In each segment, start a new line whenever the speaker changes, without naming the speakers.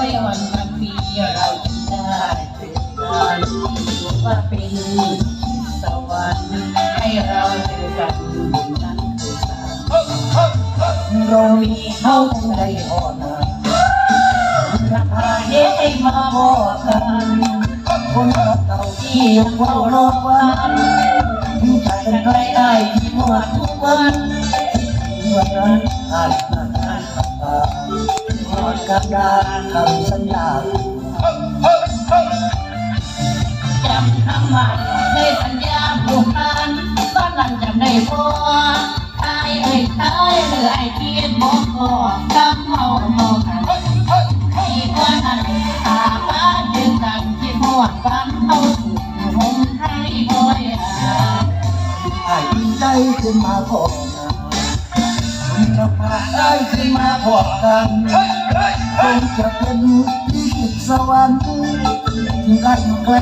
อยวันพันปีเราจึงได้เจอกันว่าเป็นสวรรค์ให้เราเจอกันนั้นคือสารเรามีเขาคงได้อ่อนนะนับพาให้มาบอกกันคนรักเก่าที่ยังเฝ้ารอวันใจกันใกล้ได้ที่หมดทุกวันวันนั้นอาจนา นนาขอดกับดาคำสัญญาจำคำมันในสัญญาผูกพันบ้านนั้นจำได้พอตายเอ้ยตายเอ้ยไอ้เกียรบอกพอกำเมาเมากันที่ว่านั้นตาบ้านเดินกันที่หอดบ้านเอาสุดหงไทยบ่อยอะ
ไอ้ใจขึ้นมาพบกัน เราพาได้ขึ้นมาพบกันคงจะเป็นที่สวรรค์ถึงกันอยู่ไกล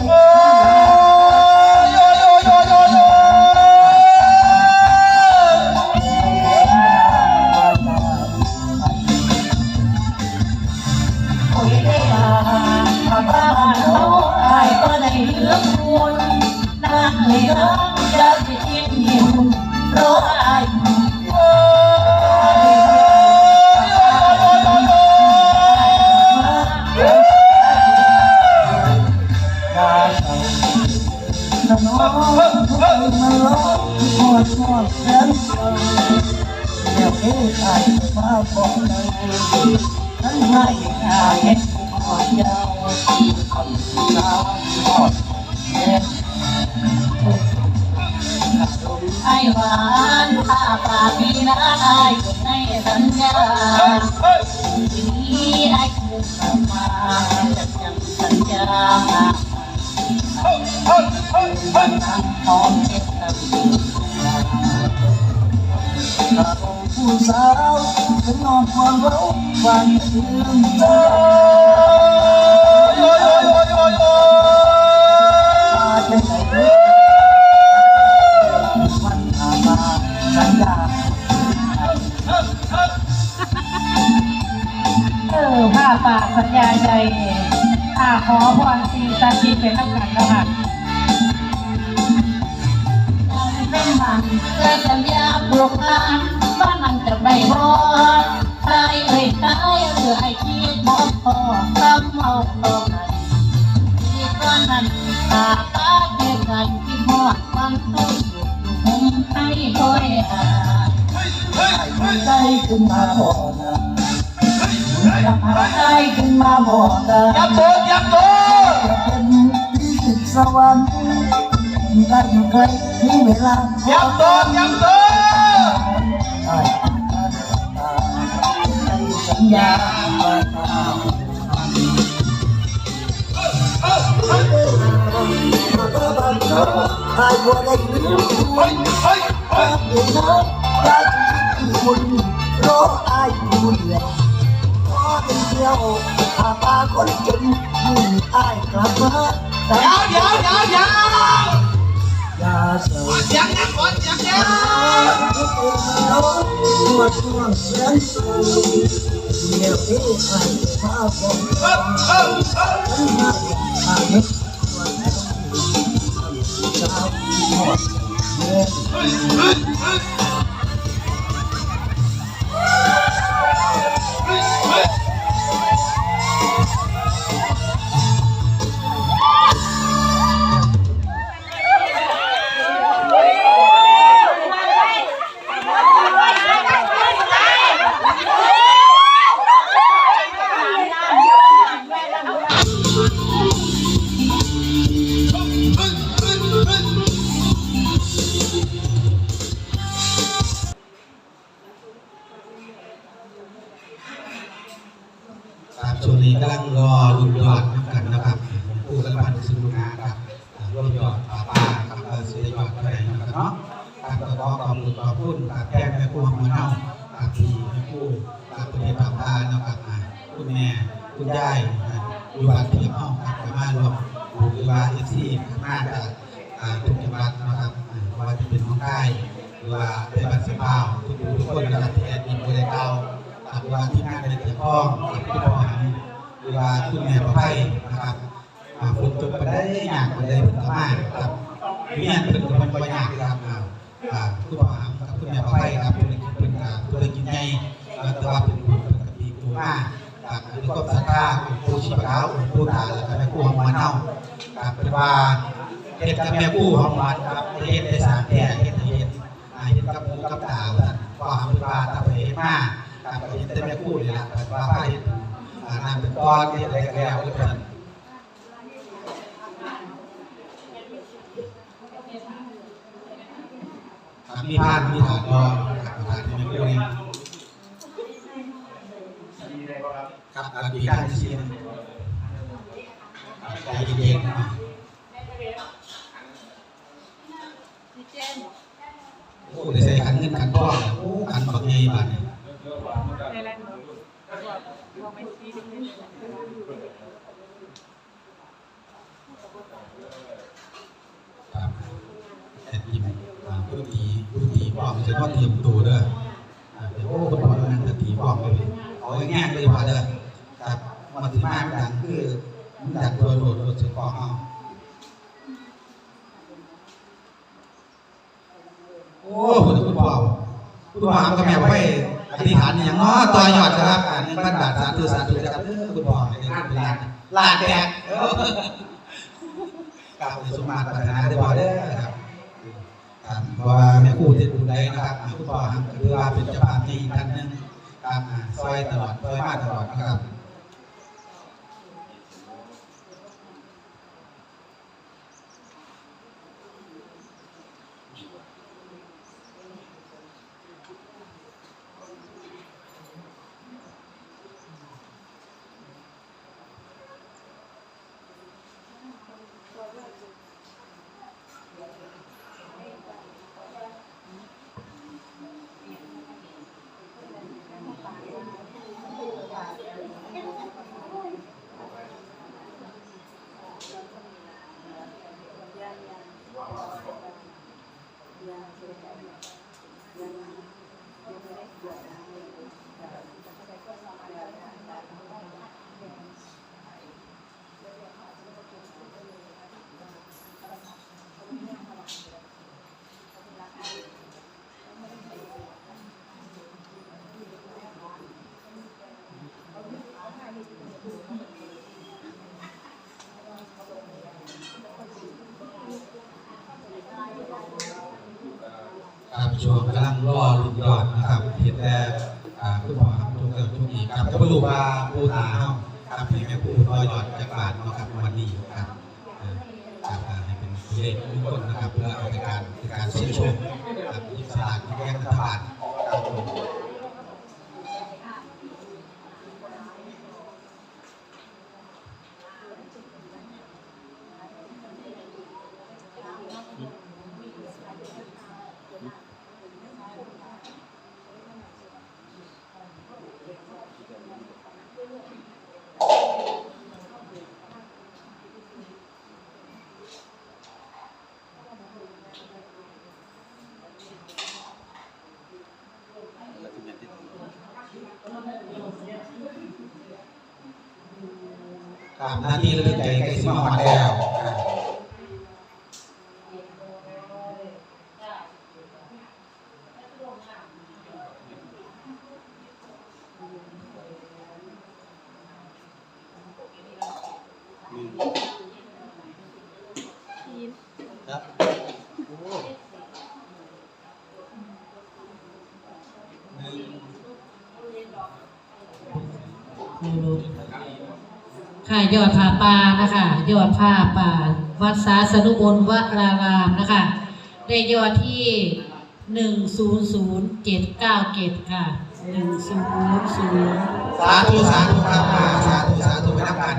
อด
หอดแสนเศร้าเดี๋ยวเอ้ยไอ้มาบอกเลยฉันให้อายเห็นหอยาวคำสาหอดแม่
ไอ้หวานถ้าปากมีนะไอ้คนในสัญญาทีนี้ไอ้คู่กลับมาจะยังสัญญาทำพร้อมเช็ดตะบี
ผู้สาวจะนอนก่อนเราวันคืนเจ้าำ
เมาพอกันที่ตอนนั้นตาตาเดียวกันที่หอดฟังตู้อยู่อยู่มุมไทยคอยอ่า
ใจขึ้นมาบอกนะจะพาใจขึ้นมาบอกนะ
ยับตัวยับตัว
จะเป็นที่สุดสวรรค์ได้อยู่ไกลที่เวลา
ยับตัวยับตัว
ได้สัญญาว่า ไอ้บัวได้ลืมคุณ
เฮ้ยเฮ้ยเฮ้ย
เดี๋ยวนะได้คุณรอไอ้คุณแหละรอเป็นเดียวพาปาคนจนมุ่งไอ้กลับมาแต่
ยาวยาวยาวยาวยา
เสีย
เสียงยังก่อนเสียงยัง
ตัวตัวเสียงสูงเดียวไอ้ไอ้พาบอก
เฮ้ยเฮ้ยเฮ้ย
ฉันมาไอ้ตัว ห
ช่วงนี้กำลังรอรุ่นยอดกันนะครับผู้กำลังสนุกนะครับร่วมยอดป้าป้าครับเออสุดยอดเท่าไรนะครับเนาะครับก็ขอขอบคุณขอบคุณครับแทนแม่ครูของมาเน่าครับที่แม่ครูครับประเทศป้าป้านะครับคุณแม่คุณยายอยู่บ้านเทียมห้องครับมารวมหรือว่าเอฟซีมาจากอ่อ่าทุกจังหวัดนะครับว่าจะเป็นน้องใต้หรือว่าเป็นบัตรสภาทุกทุกคนนะครับที่แอดมินบริกาห รือว่าที่งานในเกี่ยวข้องกับพี่พ่อหันหรือว่าคุณแม่ประไพนะครับฝนตกไปได้ยากไปได้เพิ่นก็มาครับเมียเพิ่นก็มันบ่ยากครับอ่าอ่าคุณพ่อหันกับคุณแม่ประไพครับเพิ่นเพิ่นก็เพิ่นกินใหญ่แต่ว่าเป็นผู้เพิ่นปีตัวมากครับอันนี้ก็ศรัทธาของผู้ชีพขาวของผู้ตาแล้วก็แม่ครูของมันเฮาครับเป็นว่าเฮ็ดกับแม่กู้ของวัดครับเฮ็ดได้สามแก่เฮ็ดให้เฮ็ดเฮ็ดกับหมูกับตาว่าซั่นก็ทำเป็นว่าตาไปเฮ็ดมา ครับก็เฮ็ดแต่แม่กู้นี่ล่ะครับว่าพาเฮ็ดอ่าน้ำเป็นก้อนเฮ็ดอะไรก็แล้วเลยกันมีพานมีถาดรองครับถานที่แม่กู้นี่ครับอ่าปีการที่สี่ครับใจเย็นๆเนาะ โอ้ได้ใส่ขันเงินขันทองโอ้ขันบักใหญ่บาดนี้ครับแอดยิมอ่าผู้ดีผู้ ดีบอกจะว่าเตรียมตัวเด้ออ่าเดี๋ยวโอ้คนบอกว่านั่นจะตีบอกเลยเอาง่ายๆเลยว่าเด้อครับมาถึงมากดังคือมันดักตัวโหลดโหลดถึงกองเอาโอ้คุณคุณพ่อคุณพ่อหามกับแม่ไปอธิษฐานอย่างน้อต่อยอดนะครับอ่าหนึ่งพันบาทสาธุสาธุนะครับเออคุณพ่อให้ได้เป็นลานลานแตกกล่าวสมมาตรปรารถนาได้บ่เด้อครับ ครับเพราะว่าแม่คู่ที่ดูได้นะครับอ่าคุณพ่อหามก็ถือว่าเป็นเจ้าภาพที่อีกท่านนึงครับอ่าซอยตลอดซอยมาตลอดนะครับ ครั ช่วงกำลังรอลุ้นยอดนะครับเห็นแต่คุณพ่อครับทุกเรื่องทุกอีกครับก็ไม่รู้ว่าผู้ตาเฮาครับให้แม่ผู้รอยอดจากบาทเนาะครับวันนี้ครับเอ่อครับอ่าให้เป็นเลขมงคลนะครับเพื่อเอาในการในการเสี่ยงโชคครับหยิบสลากกินแบ่งรัฐบาลครับผม ตามหน้าที่ระลึกใจใกล้สิมาฮอดแล้วอ่า
ค่ะยอดผ้าป่านะคะยอดผ้าป่าวัดสาสนุบลวรารามนะคะได้ยอดที่หนึ่งศูนย์ศูนย์เจ็ดเก้าเกตค่ะหนึ่งศูนย์ศูนย์
สาธุสาธุครับอ่าสาธุสาธุไปนับกัน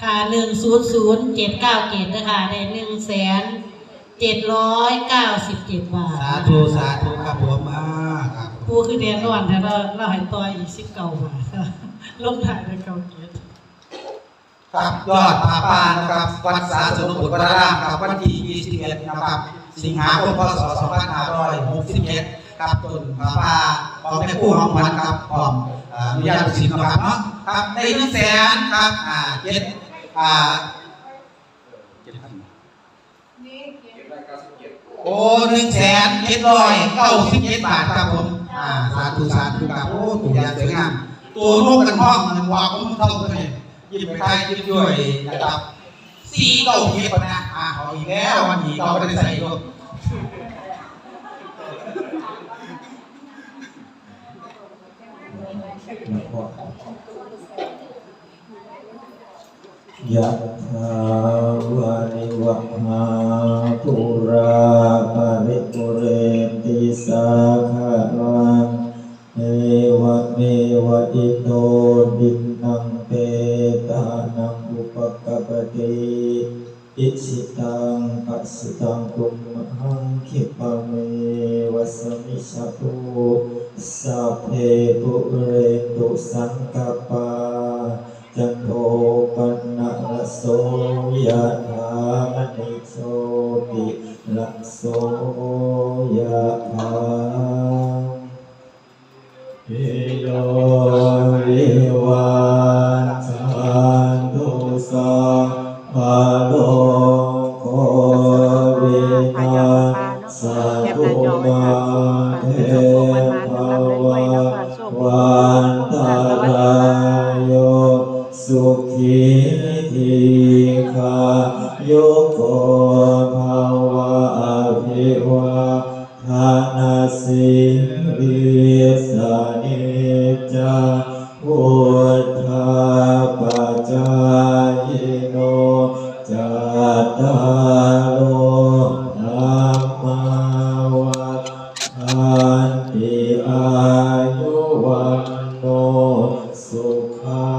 ค่ะหนึ่งศูนย์ศูนย์เจ็ดเก้าเกตนะคะได้หนึ่งแสน เจ็ดร้อยเก้าสิบเจ็ดบาท
สาธุสาธุครับผมอ่าครับผม
ปูคือแดนนอนแต่เราเราให้ต่ออีกสิบเก้าบาทลงถ่ายด้วยเก้าเกียรติ
ครับยอดป่าป่านะครับวัดสาสนุบุตรวรารามครับวันที่21นะครับสิงหาคมพศ2567ครับต้นป่าป่าของแม่คู่ของมันครับพร้อมเอ่ออนุญาตสินนะครับเนาะครับในหนึ่งแสนครับอ่าเจ็ดอ่า โอ้หนึ่งแสนเจ็ดร้อยเก้าสิบเจ็ดบาทครับผม อ่า สาธุสาธุครับโอ้ตัวยาสวยงาม ตัวนกกันห้องมันวางมันเท่ากันเลยยิ้มไปได้ยิ้มด้วยนะครับสี่เก้าเก็บนะ อ่าเอาอีกแล้ววันนี้เราไม่ได้ใส่รถ
ยะถาวานิวะหา ปุราปาริปุเรติสาคารังเอวะเมวะอิโตดินังเปตานังอุปกปติอิสิตังปัสตังตุมหังคิปะเมวะสมิชาตุสัพเพปุเรตุสังกปปาจันโทปนะระโสยะ ร จายโนจัตตาโลธรรมาวัฏทันติอายุวันโนสุขั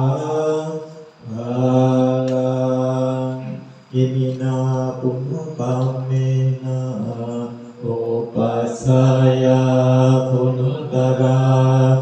งภาลังอิมินาปุณณปัมเมนะอุปัสสยาคุณตรา